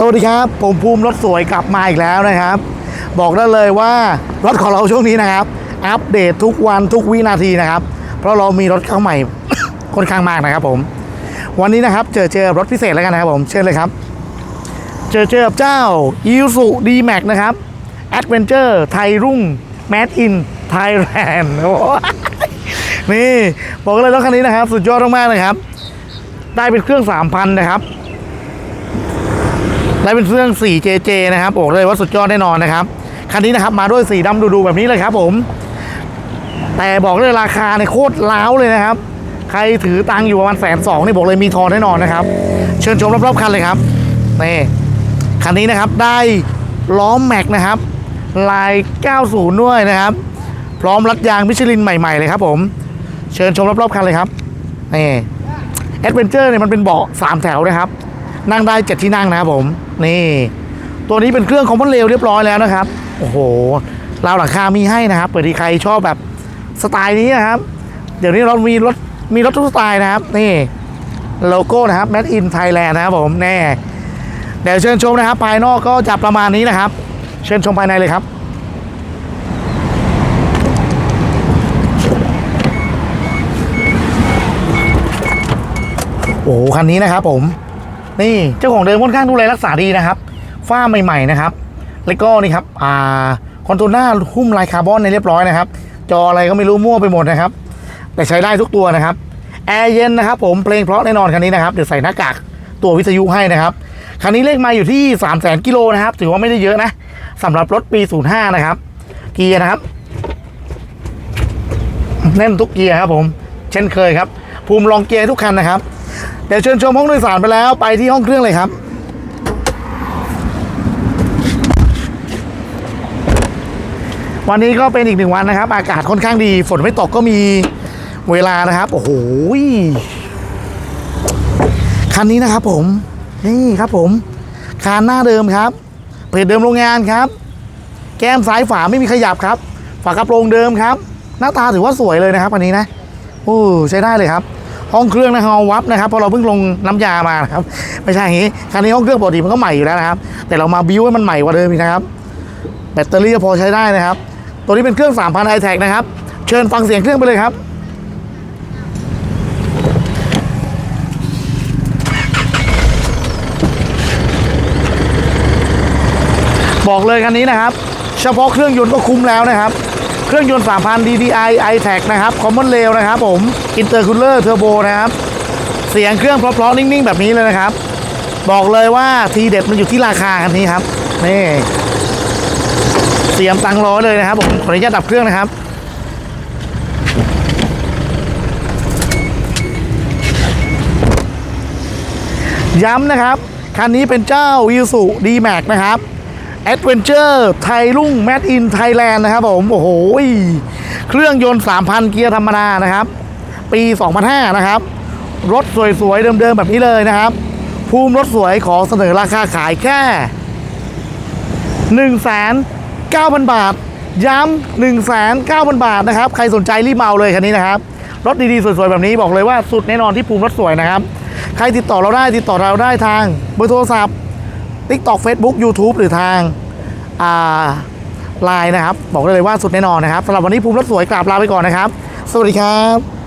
สวัสดีครับ ผมภูมิรถสวยกลับมาอีกแล้วนะครับ บอกได้เลยว่ารถของเราช่วงนี้นะครับ อัปเดตทุกวันทุกวินาทีนะครับ เพราะเรามีรถเข้าใหม่ ค่อนข้างมากนะครับผม วันนี้นะครับเจอเจอรถพิเศษแล้วกันนะครับผมเชิญเลยครับ เจอเจอเจ้า i s u d m a x นะครับ Adventure ไทยรุ่ง Made in Thailand โอ้โหนี่บอกเลยรถคันนี้นะครับ สุดยอดมากๆเลยครับ ได้เป็นเครื่อง 3,000 นะครับ และเป็นเครื่อง 4JJ นะครับบอกเลยว่าสุดยอดแน่นอนนะครับ คันนี้นะครับมาด้วยสีดำดูๆแบบนี้เลยครับผม แต่บอกเลยราคาในโคตรล้าวเลยนะครับ ใครถือตังอยู่ประมาณแสนสองนี่บอกเลยมีทอนแน่นอนนะครับ เชิญชมรอบๆคันเลยครับนี่คันนี้นะครับได้ล้อมแม็กนะครับ ลาย 90 ด้วยนะครับ พร้อมรัดยางมิชลินใหม่ ๆ เลยครับผม เชิญชมรอบๆคันเลยครับนี่แอดเวนเจอร์เนี่ยมันเป็นเบาะ3แถวนะครับ นั่งได้เจ็ดที่นั่งนะครับผม นี่ ตัวนี้เป็นเครื่องคอมมอนเรลเรียบร้อยแล้วนะครับ โอ้โหราวหลังคามีให้นะครับเปิดที่ใครชอบแบบสไตล์นี้นะครับ เดี๋ยวนี้เรามีรถมีรถทุกสไตล์นะครับ นี่โลโก้นะครับ Made in Thailand นะครับผมแน่เดี๋ยวเชิญชมนะครับ ภายนอกก็จะประมาณนี้นะครับ เชิญชมภายในเลยครับโอ้คันนี้นะครับผม นี่เจ้าของเดิมค่อนข้างดูแลรักษาดีนะครับฝ้าใหม่ๆนะครับ แล้วก็นี่ครับอ่าคอนโทรลหน้าหุ้มลายคาร์บอนในเรียบร้อยนะครับ จออะไรก็ไม่รู้มั่วไปหมดนะครับ แต่ใช้ได้ทุกตัวนะครับแอร์เย็นนะครับผมเพลงเพราะแน่นอนคันนี้นะครับเดี๋ยวใส่หน้ากากตัววิทยุให้นะครับคันนี้เลขมาอยู่ที่ 3 0 0 0 0กิโลนะครับ ถือว่าไม่ได้เยอะนะสำหรับรถปี 05 นะครับ เกียร์นะครับ แน่นทุกเกียร์ครับผม เช่นเคยครับ ภูมิลองเกียร์ให้ทุกคันนะครับ เดี๋ยวเชิญชมห้องโดยสารไปแล้วไปที่ห้องเครื่องเลยครับ วันนี้ก็เป็นอีกหนึ่งวันนะครับ อากาศค่อนข้างดีฝนไม่ตกก็มีเวลานะครับโอ้โหคันนี้นะครับผม นี่ครับผมคานหน้าเดิมครับเพจเดิมโรงงานครับ แก้มซ้ายฝาไม่มีขยับครับ ฝากระโปรงเดิมครับ หน้าตาถือว่าสวยเลยนะครับอันนี้นะโอ้ใช้ได้เลยครับ ห้องเครื่องนะครับวับนะครับเพราะเราเพิ่งลงน้ำยามานะครับไม่ใช่อย่างนี้คันนี้ห้องเครื่องปกติมันก็ใหม่อยู่แล้วนะครับ แต่เรามาบิ้วให้มันใหม่กว่าเดิมอีกนะครับ แบตเตอรี่ก็พอใช้ได้นะครับ ตัวนี้เป็นเครื่อง3,000 i t e c นะครับ เชิญฟังเสียงเครื่องไปเลยครับบอกเลยคันนี้นะครับ เฉพาะเครื่องยนต์ก็คุ้มแล้วนะครับ เครื่องยนต์ 3,000 DDI i-Tech นะครับ Common Rail นะครับผม Intercooler Turbo นะครับ เสียงเครื่องเพราะๆนิ่งๆ แบบนี้เลยนะครับ บอกเลยว่าทีเด็ดมันอยู่ที่ราคาคันนี้ครับ นี่ เสียมตังร้อยเลยนะครับผมขออนุญาตดับเครื่องนะครับย้ำนะครับ คันนี้เป็นเจ้า i s u d m a x นะครับ Adventure ไทยรุ่ง Made in Thailand นะครับผม โอ้โห เครื่องยนต์ 3,000 เกียร์ธรรมดานะครับ ปี 2005 นะครับ รถสวย ๆ เดิม ๆ แบบนี้เลยนะครับ ภูมิรถสวยขอเสนอราคาขายแค่ 1 9 0 0 0 บาท ย้ำ 1 9 0 0 0 บาทนะครับ ใครสนใจรีบมาเอาเลยคันนี้นะครับ รถดี ๆ สวย ๆ แบบนี้บอกเลยว่าสุดแน่นอนที่ภูมิรถสวยนะครับ ใครติดต่อเราได้ติดต่อเราได้ทางเบอร์โทรศัพท์ TikTok Facebook YouTube หรือทางอ่าไลน์นะครับ บอกได้เลยว่าสุดแน่นอนนะครับสำหรับวันนี้ภูมิรถสวยกราบลาไปก่อนนะครับ สวัสดีครับ